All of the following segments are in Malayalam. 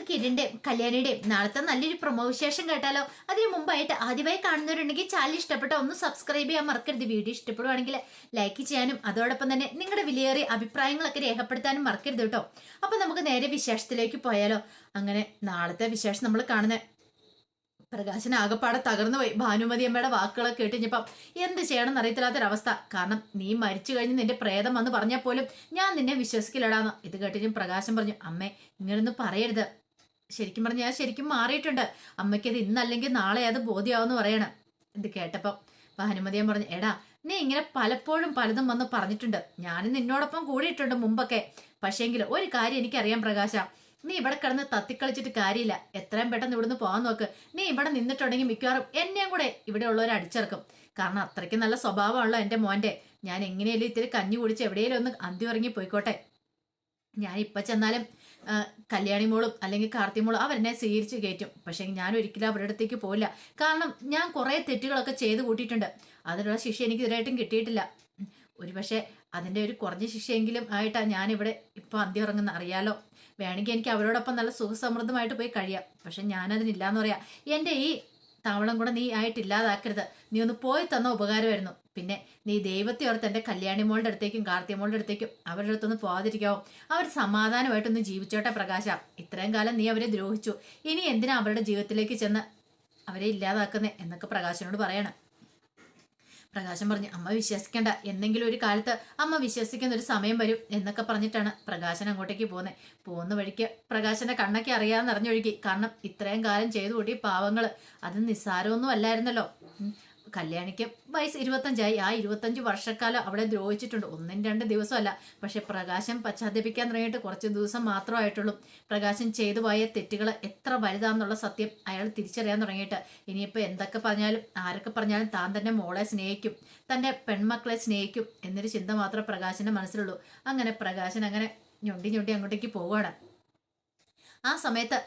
നമുക്ക് കിരണിന്റെ കല്യാണിയുടെയും. നാളത്തെ നല്ലൊരു പ്രൊമോ വിശേഷം കേട്ടാലോ? അതിന് മുമ്പായിട്ട് ആദ്യമായി കാണുന്നവരുണ്ടെങ്കിൽ ചാനൽ ഇഷ്ടപ്പെട്ട ഒന്ന് സബ്സ്ക്രൈബ് ചെയ്യാൻ മറക്കരുത്. വീഡിയോ ഇഷ്ടപ്പെടുവാണെങ്കിൽ ലൈക്ക് ചെയ്യാനും അതോടൊപ്പം തന്നെ നിങ്ങളുടെ വിലയേറിയ അഭിപ്രായങ്ങളൊക്കെ രേഖപ്പെടുത്താനും മറക്കരുത് കേട്ടോ. അപ്പൊ നമുക്ക് നേരെ വിശേഷത്തിലേക്ക് പോയാലോ? അങ്ങനെ നാളത്തെ വിശേഷം നമ്മൾ കാണുന്നത് പ്രകാശൻ ആകപ്പാടെ തകർന്നു പോയി. ഭാനുമതി അമ്മയുടെ വാക്കുകളൊക്കെ കേട്ടുകഴിഞ്ഞപ്പം എന്ത് ചെയ്യണം എന്നറിയത്തില്ലാത്തൊരവസ്ഥ. കാരണം നീ മരിച്ചു കഴിഞ്ഞ് നിന്റെ പ്രേതം വന്ന് പറഞ്ഞാൽ പോലും ഞാൻ നിന്നെ വിശ്വസിക്കില്ലടാന്ന്. ഇത് കേട്ടുകഴിഞ്ഞും പ്രകാശം പറഞ്ഞു അമ്മേ ഇങ്ങനൊന്നും പറയരുത്. ശരിക്കും പറഞ്ഞു ഞാൻ ശരിക്കും മാറിയിട്ടുണ്ട്. അമ്മയ്ക്കത് ഇന്നല്ലെങ്കിൽ നാളെ അത് ബോധ്യമാവെന്ന് പറയണം. ഇത് കേട്ടപ്പം ഭാനുമതിയൻ പറഞ്ഞു എടാ നീ ഇങ്ങനെ പലപ്പോഴും പലതും വന്ന് പറഞ്ഞിട്ടുണ്ട്. ഞാനും നിന്നോടൊപ്പം കൂടിയിട്ടുണ്ട് മുമ്പൊക്കെ. പക്ഷേങ്കിൽ ഒരു കാര്യം എനിക്കറിയാം പ്രകാശ. നീ ഇവിടെ കിടന്ന് തത്തിക്കളിച്ചിട്ട് കാര്യമില്ല. എത്രയും പെട്ടെന്ന് ഇവിടുന്ന് പോകാൻ നോക്ക്. നീ ഇവിടെ നിന്നിട്ടുണ്ടെങ്കിൽ മിക്കവാറും എന്നെയും കൂടെ ഇവിടെ ഉള്ളവരെ അടിച്ചിറക്കും. കാരണം അത്രയ്ക്ക് നല്ല സ്വഭാവമാണല്ലോ എന്റെ മോന്റെ. ഞാൻ എങ്ങനെയല്ലേ ഇത്തിരി കഞ്ഞി കുടിച്ച് എവിടെയെങ്കിലും ഒന്ന് അന്തി ഉറങ്ങി പോയിക്കോട്ടെ. ഞാൻ ഇപ്പം ചെന്നാലും കല്യാണി മോളും അല്ലെങ്കിൽ കാർത്തി മോളും അവരെന്നെ സ്വീകരിച്ച് കയറ്റും. പക്ഷേ ഞാൻ ഒരിക്കലും അവരുടെ അടുത്തേക്ക് പോയില്ല കാരണം ഞാൻ കുറേ തെറ്റുകളൊക്കെ ചെയ്ത് കൂട്ടിയിട്ടുണ്ട്. അതിനുള്ള ശിക്ഷ എനിക്ക് ഇതുവരെയായിട്ടും കിട്ടിയിട്ടില്ല. ഒരുപക്ഷെ ഒരു പക്ഷേ അതിന്റെ ഒരു കുറഞ്ഞ ശിക്ഷയെങ്കിലും ആയിട്ടാണ് ഞാനിവിടെ ഇപ്പോൾ അന്തി ഉറങ്ങുന്ന അറിയാലോ? വേണമെങ്കിൽ എനിക്ക് അവരോടൊപ്പം നല്ല സുഖസമൃദ്ധമായിട്ട് പോയി കഴിയാം. പക്ഷെ ഞാനതിനില്ലാന്ന് പറയാം. എന്റെ ഈ താവളം കൂടെ നീ ആയിട്ട് ഇല്ലാതാക്കരുത്. നീ ഒന്ന് പോയി തന്ന ഉപകാരമായിരുന്നു. പിന്നെ നീ ദൈവത്തെ ഓർത്ത് എന്റെ കല്യാണി മോളുടെ അടുത്തേക്കും കാർത്തിക മോളുടെ അടുത്തേക്കും അവരുടെ അടുത്തൊന്ന് പോകാതിരിക്കാവോ അവർ സമാധാനമായിട്ടൊന്ന് ജീവിച്ചോട്ടെ പ്രകാശ. ഇത്രയും കാലം നീ അവരെ ദ്രോഹിച്ചു. ഇനി എന്തിനാ അവരുടെ ജീവിതത്തിലേക്ക് ചെന്ന് അവരെ ഇല്ലാതാക്കുന്നേ എന്നൊക്കെ പ്രകാശനോട് പറയണം. പ്രകാശം പറഞ്ഞു അമ്മ വിശ്വസിക്കേണ്ട എന്തെങ്കിലും ഒരു കാലത്ത് അമ്മ വിശ്വസിക്കുന്ന ഒരു സമയം വരും എന്നൊക്കെ പറഞ്ഞിട്ടാണ് പ്രകാശൻ അങ്ങോട്ടേക്ക് പോകുന്നത് പോകുന്ന വഴിക്ക് പ്രകാശന്റെ കണ്ണൊക്കെ അറിയാമെന്ന് അറിഞ്ഞൊഴുകി. കാരണം ഇത്രയും കാലം ചെയ്തു കൂട്ടി പാവങ്ങൾ അത് നിസ്സാരമൊന്നും അല്ലായിരുന്നല്ലോ. കല്യാണിക്ക് വയസ്സ് ഇരുപത്തഞ്ചായി. ആ ഇരുപത്തഞ്ച് വർഷക്കാലം അവിടെ ദ്രോഹിച്ചിട്ടുണ്ട്. ഒന്നും രണ്ട് ദിവസമല്ല. പക്ഷെ പ്രകാശം പശ്ചാത്തപിക്കാൻ തുടങ്ങിയിട്ട് കുറച്ച് ദിവസം മാത്രമായിട്ടുള്ളൂ പ്രകാശം ചെയ്തു പോയ തെറ്റുകൾ എത്ര വലുതാന്നുള്ള സത്യം അയാൾ തിരിച്ചറിയാൻ തുടങ്ങിയിട്ട്. ഇനിയിപ്പോൾ എന്തൊക്കെ പറഞ്ഞാലും ആരൊക്കെ പറഞ്ഞാലും താൻ തന്നെ മോളെ സ്നേഹിക്കും. തന്റെ പെൺമക്കളെ സ്നേഹിക്കും എന്നൊരു ചിന്ത മാത്രമേ പ്രകാശന്റെ മനസ്സിലുള്ളൂ. അങ്ങനെ പ്രകാശൻ അങ്ങനെ ഞൊണ്ടി ഞൊണ്ടി അങ്ങോട്ടേക്ക് പോവുകയാണ്. ആ സമയത്ത്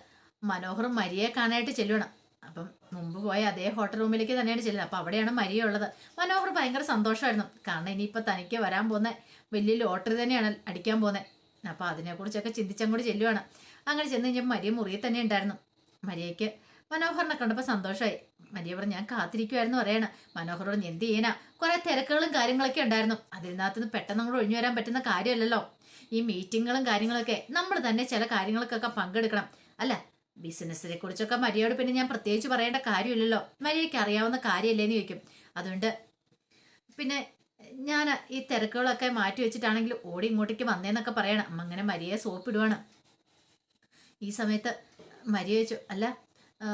മനോഹറും മരിയെ കാണാനായിട്ട് ചെല്ലുകയാണ്. അപ്പം മുമ്പ് പോയ അതേ ഹോട്ടൽ റൂമിലേക്ക് തന്നെയാണ് ചെല്ലുന്നത്. അപ്പം അവിടെയാണ് മരിയ ഉള്ളത് മനോഹർ ഭയങ്കര സന്തോഷമായിരുന്നു. കാരണം ഇനിയിപ്പോൾ തനിക്ക് വരാൻ പോകുന്ന വലിയ ലോട്ടറി തന്നെയാണ് അടിക്കാൻ പോകുന്നത്. അപ്പോൾ അതിനെക്കുറിച്ചൊക്കെ ചിന്തിച്ചങ്ങോട്ട് ചെല്ലുവാണ്. അങ്ങനെ ചെന്ന് കഴിഞ്ഞപ്പോൾ മരിയ മുറിയിൽ തന്നെ ഉണ്ടായിരുന്നു. മരിയയ്ക്ക് മനോഹറിനെ കണ്ടപ്പോൾ സന്തോഷമായി. മരിയ പറഞ്ഞു ഞാൻ കാത്തിരിക്കുമായിരുന്നു പറയണം. മനോഹറോട് എന്ത് ചെയ്യാനാ? കുറേ തിരക്കുകളും കാര്യങ്ങളൊക്കെ ഉണ്ടായിരുന്നു. അതിനകത്ത് നിന്ന് പെട്ടെന്ന് കൂടെ ഒഴിഞ്ഞു വരാൻ പറ്റുന്ന കാര്യമല്ലല്ലോ. ഈ മീറ്റിങ്ങുകളും കാര്യങ്ങളൊക്കെ നമ്മൾ തന്നെ ചില കാര്യങ്ങൾക്കൊക്കെ പങ്കെടുക്കണം. അല്ല ബിസിനസ്സിനെ കുറിച്ചൊക്കെ മരിയോട് പിന്നെ ഞാൻ പ്രത്യേകിച്ച് പറയേണ്ട കാര്യമില്ലല്ലോ. മരിയയ്ക്ക് അറിയാവുന്ന കാര്യമല്ലേന്ന് ചോദിക്കും. അതുകൊണ്ട് പിന്നെ ഞാൻ ഈ തിരക്കുകളൊക്കെ മാറ്റി വെച്ചിട്ടാണെങ്കിൽ ഓടി ഇങ്ങോട്ടേക്ക് വന്നേന്നൊക്കെ പറയണം. അങ്ങനെ മരിയെ സോപ്പിടുവാണ്. ഈ സമയത്ത് മരിയ ചോദിച്ചു അല്ല ആ,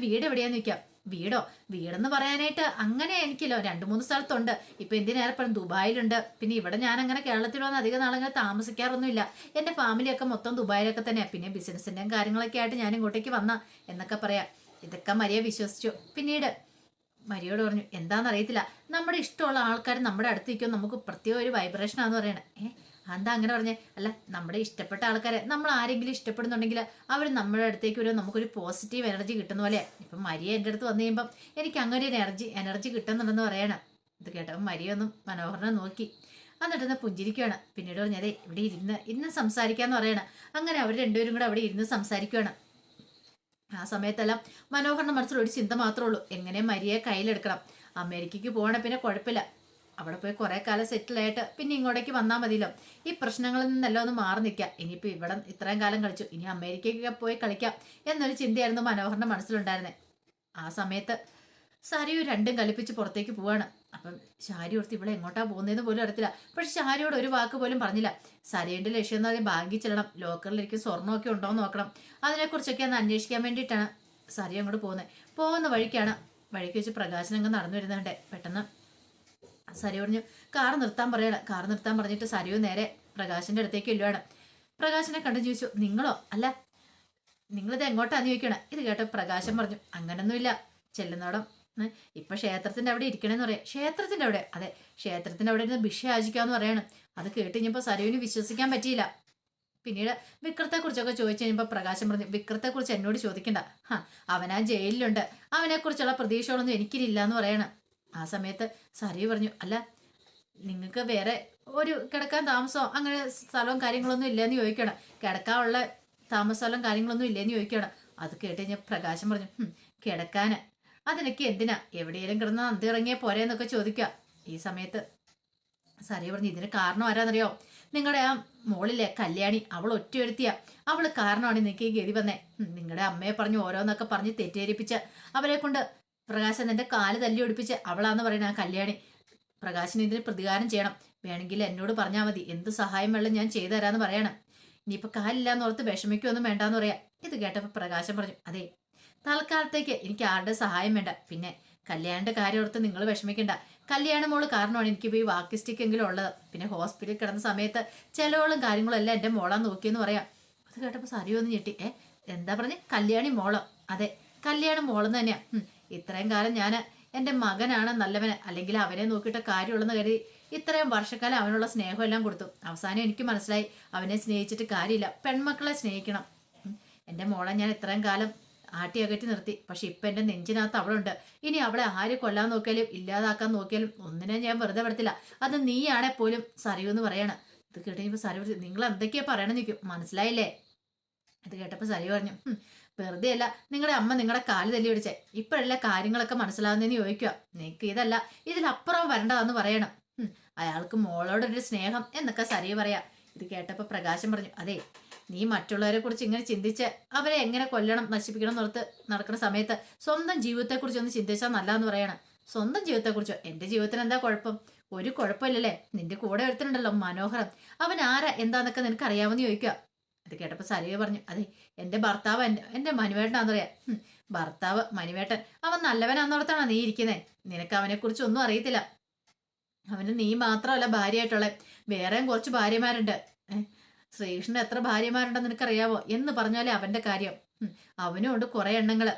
വീട് എവിടെയാന്ന് ചോദിക്കാം. വീടോ? വീടെന്ന് പറയാനായിട്ട് അങ്ങനെ എനിക്കില്ലോ. രണ്ട് മൂന്ന് സ്ഥലത്തുണ്ട്. ഇപ്പൊ എന്തിനേറെപ്പോഴും ദുബായിലുണ്ട്. പിന്നെ ഇവിടെ ഞാൻ അങ്ങനെ കേരളത്തിൽ വന്ന് അധികം നാളങ്ങനെ താമസിക്കാറൊന്നുമില്ല. എന്റെ ഫാമിലിയൊക്കെ മൊത്തം ദുബായിലൊക്കെ തന്നെയാ. പിന്നെ ബിസിനസിന്റെയും കാര്യങ്ങളൊക്കെ ആയിട്ട് ഞാൻ ഇങ്ങോട്ടേക്ക് വന്ന. എന്നൊക്കെ പറയാം. ഇതൊക്കെ മരിയ വിശ്വസിച്ചു. പിന്നീട് മരിയോട് പറഞ്ഞു എന്താണെന്ന് അറിയത്തില്ല നമ്മുടെ ഇഷ്ടമുള്ള ആൾക്കാർ നമ്മുടെ അടുത്തേക്കും നമുക്ക് പ്രത്യേക ഒരു വൈബ്രേഷനാന്ന് പറയണേ. ഏ? എന്താ അങ്ങനെ പറഞ്ഞേ? അല്ല നമ്മുടെ ഇഷ്ടപ്പെട്ട ആൾക്കാരെ നമ്മൾ ആരെങ്കിലും ഇഷ്ടപ്പെടുന്നുണ്ടെങ്കിൽ അവർ നമ്മുടെ അടുത്തേക്ക് വരുമ്പോൾ നമുക്കൊരു പോസിറ്റീവ് എനർജി കിട്ടുന്ന പോലെ. ഇപ്പം മരിയ എന്റെ അടുത്ത് വന്നു കഴിയുമ്പം എനിക്ക് അങ്ങനെ ഒരു എനർജി എനർജി കിട്ടുന്നുണ്ടെന്ന് പറയണം. ഇത് കേട്ടപ്പോൾ മരിയ ഒന്നും മനോഹരനെ നോക്കി. എന്നിട്ടൊന്ന് പുഞ്ചിരിക്കുകയാണ് പിന്നീട് പറഞ്ഞതേ ഇവിടെ ഇരുന്ന് ഇന്ന് സംസാരിക്കാന്ന് പറയണം. അങ്ങനെ അവർ രണ്ടുപേരും കൂടെ അവിടെ ഇരുന്ന് സംസാരിക്കുകയാണ് ആ സമയത്തെല്ലാം മനോഹറിന്റെ മനസ്സിൽ ഒരു ചിന്ത മാത്രമേ ഉള്ളൂ. എങ്ങനെ മരിയെ കയ്യിലെടുക്കണം? അമേരിക്കയ്ക്ക് പോകണം പിന്നെ കുഴപ്പമില്ല. അവിടെ പോയി കുറെ കാലം സെറ്റിലായിട്ട് പിന്നെ ഇങ്ങോട്ടേക്ക് വന്നാൽ മതിയല്ലോ. ഈ പ്രശ്നങ്ങളിൽ നിന്നെല്ലാം ഒന്ന് മാറി നിൽക്കാം. ഇനിയിപ്പോൾ ഇവിടെ ഇത്രയും കാലം കളിച്ചു. ഇനി അമേരിക്കയ്ക്കൊക്കെ പോയി കളിക്കാം എന്നൊരു ചിന്തയായിരുന്നു മനോഹറിന്റെ മനസ്സിലുണ്ടായിരുന്നത് ആ സമയത്ത് സാരിയും രണ്ടും കലിപ്പിച്ച് പുറത്തേക്ക് പോവാണ്. അപ്പം ശാരി ഓർത്ത് ഇവിടെ എങ്ങോട്ടാ പോകുന്നതെന്ന് പോലും അറിയത്തില്ല. പക്ഷെ ശാരിയോട് ഒരു വാക്ക് പോലും പറഞ്ഞില്ല. സരയുടെ ലക്ഷ്യം എന്ന് പറഞ്ഞാൽ ബാങ്കിൽ ചെല്ലണം. ലോക്കറിലേക്ക് സ്വർണമൊക്കെ ഉണ്ടോ എന്ന് നോക്കണം. അതിനെക്കുറിച്ചൊക്കെ ഒന്ന് അന്വേഷിക്കാൻ വേണ്ടിയിട്ടാണ് സരി അങ്ങോട്ട് പോകുന്നത് പോകുന്ന വഴിക്കാണ് വഴിക്ക് വെച്ച് പ്രകാശൻ അങ്ങ് നടന്നു വരുന്നുണ്ട്. പെട്ടെന്ന് സരി പറഞ്ഞു കാർ നിർത്താൻ പറയണം. കാർ നിർത്താൻ പറഞ്ഞിട്ട് സരിയോ നേരെ പ്രകാശിന്റെ അടുത്തേക്ക് ഇല്ലുവാണ് പ്രകാശിനെ കണ്ടു ചോദിച്ചു നിങ്ങളോ? അല്ല നിങ്ങളിത് എങ്ങോട്ടാന്ന് ചോദിക്കണേ? ഇത് കേട്ട പ്രകാശം പറഞ്ഞു അങ്ങനൊന്നുമില്ല. ചെല്ലുന്നോടം ഇപ്പൊ ക്ഷേത്രത്തിന്റെ അവിടെ ഇരിക്കണേന്ന് പറയാം. ക്ഷേത്രത്തിന്റെ അവിടെ? അതെ ക്ഷേത്രത്തിന്റെ അവിടെ ഇരുന്ന് ഭിക്ഷ യാചിക്കാന്ന് പറയണം. അത് കേട്ട് കഴിഞ്ഞപ്പോ സരുവിന് വിശ്വസിക്കാൻ പറ്റിയില്ല. പിന്നീട് വിക്രത്തെ കുറിച്ചൊക്കെ ചോദിച്ചു കഴിഞ്ഞപ്പോൾ പ്രകാശം പറഞ്ഞു വിക്രത്തെ കുറിച്ച് എന്നോട് ചോദിക്കണ്ട. ഹാ അവനാ ജയിലിലുണ്ട്. അവനെ കുറിച്ചുള്ള പ്രതീക്ഷകളൊന്നും എനിക്കില്ല എന്ന് പറയണം. ആ സമയത്ത് സരി പറഞ്ഞു അല്ല നിങ്ങൾക്ക് വേറെ ഒരു കിടക്കാൻ താമസമോ? അങ്ങനെ സ്ഥലവും കാര്യങ്ങളൊന്നും ഇല്ലെന്ന് ചോദിക്കണം കിടക്കാനുള്ള താമസമെല്ലാം കാര്യങ്ങളൊന്നും ഇല്ലെന്ന് ചോദിക്കണം അത് കേട്ട് കഴിഞ്ഞാൽ പ്രകാശം പറഞ്ഞു "ഹും, കിടക്കാന്. അതിനൊക്കെ എന്തിനാ? എവിടെയെങ്കിലും കിടന്ന് പോരെ എന്നൊക്കെ ചോദിക്കുക. ഈ സമയത്ത് സരിയ പറഞ്ഞു ഇതിന് കാരണം ആരാന്നറിയോ? നിങ്ങളുടെ ആ മോളിലെ കല്യാണി അവൾ ഒറ്റയൊരുത്തിയ. അവൾ കാരണമാണ് നിങ്ങൾക്ക് ഈ ഗതി വന്നേ. നിങ്ങളുടെ അമ്മയെ പറഞ്ഞു ഓരോന്നൊക്കെ പറഞ്ഞ് തെറ്റേരിപ്പിച്ച് അവരെ കൊണ്ട് പ്രകാശൻ എന്റെ കാൽ തല്ലി ഒടിപ്പിച്ച് അവളാന്ന് പറയുന്ന ആ കല്യാണി. പ്രകാശിന് ഇതിന് പ്രതികാരം ചെയ്യണം. വേണമെങ്കിൽ എന്നോട് പറഞ്ഞാൽ മതി. എന്ത് സഹായം വേണം ഞാൻ ചെയ്തു തരാന്ന് പറയണം. ഇനിയിപ്പോ കാലില്ലാന്ന് ഓർത്ത് വിഷമിക്കൊന്നും വേണ്ടാന്ന് പറയാം. ഇത് കേട്ടപ്പോൾ പ്രകാശം പറഞ്ഞു അതെ തൽക്കാലത്തേക്ക് എനിക്ക് ആരുടെ സഹായം വേണ്ട. പിന്നെ കല്യാണിന്റെ കാര്യം ഓർത്ത് നിങ്ങൾ വിഷമിക്കണ്ട. കല്യാണ മോൾ കാരണമാണ് എനിക്ക് ഈ വാക്ക് സ്റ്റിക്ക് എങ്കിലും ഉള്ളത്. പിന്നെ ഹോസ്പിറ്റലിൽ കിടന്ന സമയത്ത് ചിലവളും കാര്യങ്ങളും എല്ലാം എന്റെ മോളാ നോക്കിയെന്ന് പറയാം. അത് കേട്ടപ്പോ സരിയൊന്ന് ഞെട്ടി. ഏ എന്താ പറഞ്ഞ്? കല്യാണി മോളോ? അതെ കല്യാണം മോളെന്ന് തന്നെയാ. ഉം, ഇത്രയും കാലം ഞാൻ എന്റെ മകനാണ് നല്ലവന്. അല്ലെങ്കിൽ അവനെ നോക്കിയിട്ട് കാര്യമുള്ളെന്ന് കരുതി ഇത്രയും വർഷക്കാലം അവനുള്ള സ്നേഹം എല്ലാം കൊടുത്തു. അവസാനം എനിക്ക് മനസ്സിലായി അവനെ സ്നേഹിച്ചിട്ട് കാര്യമില്ല. പെൺമക്കളെ സ്നേഹിക്കണം. എന്റെ മോളെ ഞാൻ ഇത്രയും കാലം ആട്ടി അകറ്റി നിർത്തി. പക്ഷെ ഇപ്പൊ എന്റെ നെഞ്ചിനകത്ത് അവളുണ്ട്. ഇനി അവളെ ആര് കൊല്ലാൻ നോക്കിയാലും ഇല്ലാതാക്കാൻ നോക്കിയാലും ഒന്നിനെ ഞാൻ വെറുതെ വിടത്തില്ല. അത് നീയാണെ പോലും സറിയൂ എന്ന് പറയാണ്. ഇത് സരി പറഞ്ഞു നിങ്ങൾ എന്തൊക്കെയാ പറയണം നിൽക്കും മനസ്സിലായില്ലേ? ഇത് കേട്ടപ്പോൾ സരി പറഞ്ഞു. വെറുതെ അല്ല നിങ്ങളുടെ അമ്മ നിങ്ങളുടെ കാൽ തല്ലി പിടിച്ചേ. ഇപ്പോഴല്ല കാര്യങ്ങളൊക്കെ മനസ്സിലാവുന്നതെന്ന് ചോദിക്കുക നിനക്ക് ഇതല്ല ഇതിലപ്പുറം വരണ്ടതെന്ന് പറയണം. അയാൾക്ക് മോളോടൊരു സ്നേഹം എന്നൊക്കെ സരി പറയാം. ഇത് കേട്ടപ്പോൾ പ്രകാശം പറഞ്ഞു അതെ നീ മറ്റുള്ളവരെ കുറിച്ച് ഇങ്ങനെ ചിന്തിച്ച് അവരെ എങ്ങനെ കൊല്ലണം നശിപ്പിക്കണം എന്നോർത്ത് നടക്കുന്ന സമയത്ത് സ്വന്തം ജീവിതത്തെക്കുറിച്ച് ഒന്ന് ചിന്തിച്ചാൽ നല്ലതെന്ന് പറയണം. സ്വന്തം ജീവിതത്തെക്കുറിച്ചോ? എന്റെ ജീവിതത്തിന് എന്താ കുഴപ്പം? ഒരു കുഴപ്പമില്ലല്ലേ? നിന്റെ കൂടെ ഒരുത്തനുണ്ടല്ലോ മനോഹരം അവൻ ആരാ? എന്താന്നൊക്കെ നിനക്ക് അറിയാമെന്ന് ചോദിക്കുക അത് കേട്ടപ്പോൾ സരിക പറഞ്ഞു അതെ എന്റെ ഭർത്താവ് എന്റെ എന്റെ മനുവേട്ടനാന്ന് പറയാ. ഭർത്താവ് മനുവേട്ടൻ അവൻ നല്ലവനാന്നോർത്താണ് നീ ഇരിക്കുന്നത് നിനക്ക് അവനെക്കുറിച്ച് ഒന്നും അറിയത്തില്ല. അവന് നീ മാത്രമല്ല ഭാര്യയായിട്ടുള്ള വേറെയും കുറച്ച് ഭാര്യമാരുണ്ട്. ശ്രീകൃഷ്ണൻ എത്ര ഭാര്യമാരുണ്ടെന്ന് നിനക്കറിയാവോ? എന്ന് പറഞ്ഞാലേ അവന്റെ കാര്യം. അവനും ഉണ്ട് കുറേ എണ്ണങ്ങൾ.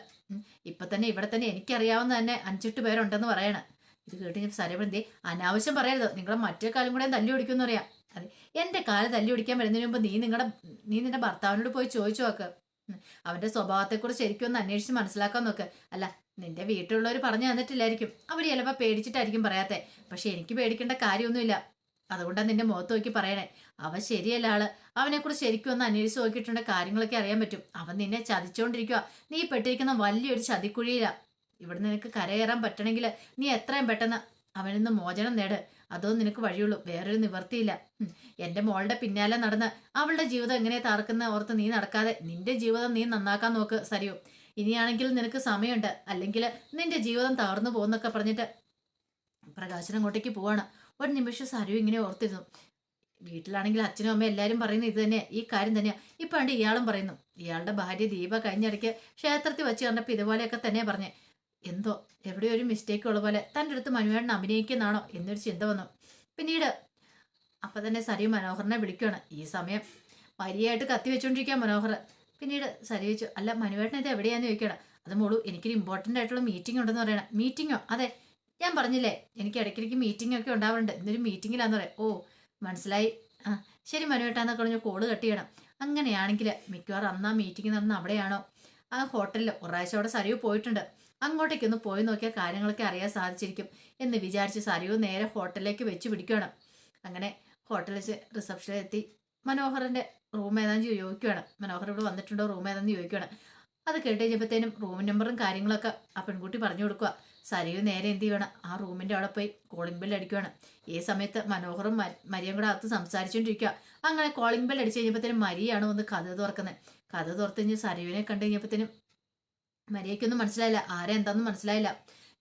ഇപ്പം തന്നെ ഇവിടെ തന്നെ എനിക്കറിയാവുന്ന തന്നെ അഞ്ചെട്ട് പേരുണ്ടെന്ന് പറയണം. ഇത് കേട്ട് ഞാൻ സരവൃന്തി അനാവശ്യം പറയരുത്. നിങ്ങളെ മറ്റേ കാലം കൂടെ തല്ലി ഓടിക്കുമെന്ന് പറയാം. അതെ. എന്റെ കാൽ തല്ലി ഒടിക്കാൻ വരുന്നതിന് മുമ്പ് നീ നിങ്ങളുടെ നീ നിന്റെ ഭർത്താവിനോട് പോയി ചോദിച്ചു നോക്ക്. അവന്റെ സ്വഭാവത്തെക്കുറിച്ച് ശരിക്കും ഒന്ന് അന്വേഷിച്ച് മനസ്സിലാക്കാൻ നോക്ക്. അല്ല നിന്റെ വീട്ടിലുള്ളവർ പറഞ്ഞു തന്നിട്ടില്ലായിരിക്കും. അവർ ചിലപ്പോ പേടിച്ചിട്ടായിരിക്കും പറയാത്തെ. പക്ഷെ എനിക്ക് പേടിക്കേണ്ട കാര്യമൊന്നുമില്ല. അതുകൊണ്ടാണ് നിന്റെ മുഖത്ത് നോക്കി പറയണേ. അവൻ ശരിയല്ല ആൾ. അവനെക്കുറിച്ച് ശരിക്കും ഒന്ന് അന്വേഷിച്ച് നോക്കിയിട്ടുണ്ട്. കാര്യങ്ങളൊക്കെ അറിയാൻ പറ്റും. അവൻ നിന്നെ ചതിച്ചോണ്ടിരിക്കുക നീ പെട്ടിരിക്കുന്ന വലിയൊരു ചതിക്കുഴിയിലാ. ഇവിടെ നിനക്ക് കരകയറാൻ പറ്റണമെങ്കിൽ നീ എത്രയും പെട്ടെന്ന് അവനിന്ന് മോചനം നേട്. അതോ നിനക്ക് വഴിയുള്ളൂ. വേറൊരു നിവർത്തിയില്ല എന്റെ മോളുടെ പിന്നാലെ നടന്ന് അവളുടെ ജീവിതം എങ്ങനെ തകർക്കുന്ന ഓർത്ത് നീ നടക്കാതെ നിന്റെ ജീവിതം നീ നന്നാക്കാൻ നോക്ക് സരിയോ. ഇനിയാണെങ്കിൽ നിനക്ക് സമയമുണ്ട്. അല്ലെങ്കിൽ നിന്റെ ജീവിതം തകർന്നു പോകുന്നൊക്കെ പറഞ്ഞിട്ട് പ്രകാശനം അങ്ങോട്ടേക്ക് പോവാണ്. ഒരു നിമിഷം സരു ഇങ്ങനെ ഓർത്തിരുന്നു. വീട്ടിലാണെങ്കിൽ അച്ഛനും അമ്മയും എല്ലാവരും പറയുന്നത് ഇത് തന്നെ ഈ കാര്യം തന്നെയാ. ഇപ്പൊ ഇയാളും പറയുന്നു. ഇയാളുടെ ഭാര്യ ദീപ കഴിഞ്ഞിടയ്ക്ക് ക്ഷേത്രത്തിൽ വെച്ച് കണ്ടപ്പോൾ ഇതുപോലെയൊക്കെ തന്നെ പറഞ്ഞേ. എന്തോ എവിടെയോ ഒരു മിസ്റ്റേക്ക് ഉള്ള പോലെ തന്റെ അടുത്ത് മനുവേണ്ണൻ അഭിനയിക്കുന്നതാണോ എന്നൊരു ചിന്ത വന്നു. പിന്നീട് അപ്പൊ തന്നെ സരി മനോഹറിനെ വിളിക്കുകയാണ് ഈ സമയം വരിയായിട്ട് കത്തി മനോഹർ. പിന്നീട് സരി വെച്ചു അല്ല മനുവേട്ടൻ ഇത് എവിടെയാന്ന് ചോദിക്കണം അത് മോളു എനിക്കൊരു ഇമ്പോർട്ടന്റ് ആയിട്ടുള്ള മീറ്റിംഗ് ഉണ്ടെന്ന് പറയണം. മീറ്റിങ്ങോ അതെ. ഞാൻ പറഞ്ഞില്ലേ എനിക്ക് ഇടയ്ക്കിടയ്ക്ക് മീറ്റിംഗ് ഒക്കെ ഉണ്ടാവാറുണ്ട്. ഇന്നൊരു മീറ്റിങ്ങിലാന്ന് പറയാം. ഓ മനസ്സിലായി. ആ ശരി മനുവേട്ടാന്നൊക്കെ പറഞ്ഞ് കോൾ കട്ട് ചെയ്യണം. അങ്ങനെയാണെങ്കിൽ മിക്കവാറും അന്ന് ആ മീറ്റിംഗ് നടന്ന അവിടെയാണോ? ആ ഹോട്ടലിൽ ഒരാഴ്ച അവിടെ സരിവ് പോയിട്ടുണ്ട്. അങ്ങോട്ടേക്കൊന്ന് പോയി നോക്കിയാൽ കാര്യങ്ങളൊക്കെ അറിയാൻ സാധിച്ചിരിക്കും എന്ന് വിചാരിച്ച് സരിവ് നേരെ ഹോട്ടലിലേക്ക് വെച്ച് പിടിക്കുകയാണ്. അങ്ങനെ ഹോട്ടലിൽ റിസപ്ഷനിൽ എത്തി. മനോഹറിന്റെ റൂം ഏതാന്ന് ചോദിക്കുകയാണ്. മനോഹർ ഇവിടെ വന്നിട്ടുണ്ടോ? റൂം ഏതാന്ന് ചോദിക്കുകയാണ്. അത് കേട്ട് കഴിഞ്ഞപ്പോഴത്തേനും റൂം നമ്പറും കാര്യങ്ങളൊക്കെ ആ പെൺകുട്ടി പറഞ്ഞു കൊടുക്കുക. സരിവ് നേരെ എന്ത് ചെയ്യണം ആ റൂമിന്റെ അവിടെ പോയി കോളിംഗ് ബെൽ അടിക്കുകയാണ് ഈ സമയത്ത് മനോഹറും മരിയും കൂടെ അകത്ത് സംസാരിച്ചുകൊണ്ടിരിക്കുക അങ്ങനെ കോളിംഗ് ബെൽ അടിച്ചു കഴിഞ്ഞപ്പോഴത്തേനും മരിയാണ് ഒന്ന് കഥ തുറക്കുന്നത് കഥ തുറത്ത് കഴിഞ്ഞ് സരിവിനെ കണ്ടു കഴിഞ്ഞപ്പോഴത്തേനും മരിയയ്ക്കൊന്നും മനസ്സിലായില്ല. ആരെ എന്താണെന്ന് മനസ്സിലായില്ല.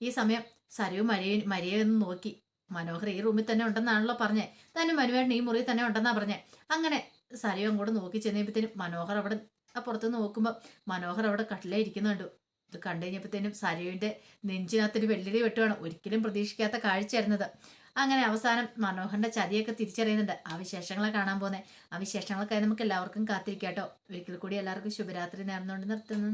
ഈ സമയം സരയും മരിയ മരിയെ ഒന്ന് നോക്കി. മനോഹർ ഈ റൂമിൽ തന്നെ ഉണ്ടെന്നാണല്ലോ പറഞ്ഞേ. തന്നെ മനുവേട്ടൻ ഈ മുറിയിൽ തന്നെ ഉണ്ടെന്നാ പറഞ്ഞേ. അങ്ങനെ സരയും അങ്ങോട്ട് നോക്കി ചെന്നപ്പോഴത്തേനും മനോഹർ അവിടെ പുറത്ത് നോക്കുമ്പോൾ മനോഹർ അവിടെ കട്ടിലേ ഇരിക്കുന്നുണ്ട്. ഇത് കണ്ടു കഴിഞ്ഞപ്പോഴത്തേനും സരിവിന്റെ നെഞ്ചിനകത്തൊരു വെള്ളിരി വെട്ടുവാണ്. ഒരിക്കലും പ്രതീക്ഷിക്കാത്ത കാഴ്ചയായിരുന്നത്. അങ്ങനെ അവസാനം മനോഹറിന്റെ ചതിയൊക്കെ തിരിച്ചറിയുന്നുണ്ട്. ആ വിശേഷങ്ങളെ കാണാൻ പോകുന്നത് ആ വിശേഷങ്ങളൊക്കെ നമുക്ക് എല്ലാവർക്കും കാത്തിരിക്കാട്ടോ ഒരിക്കൽ കൂടി എല്ലാവർക്കും ശുഭരാത്രി നേർന്നുകൊണ്ട് നിർത്തുന്നത്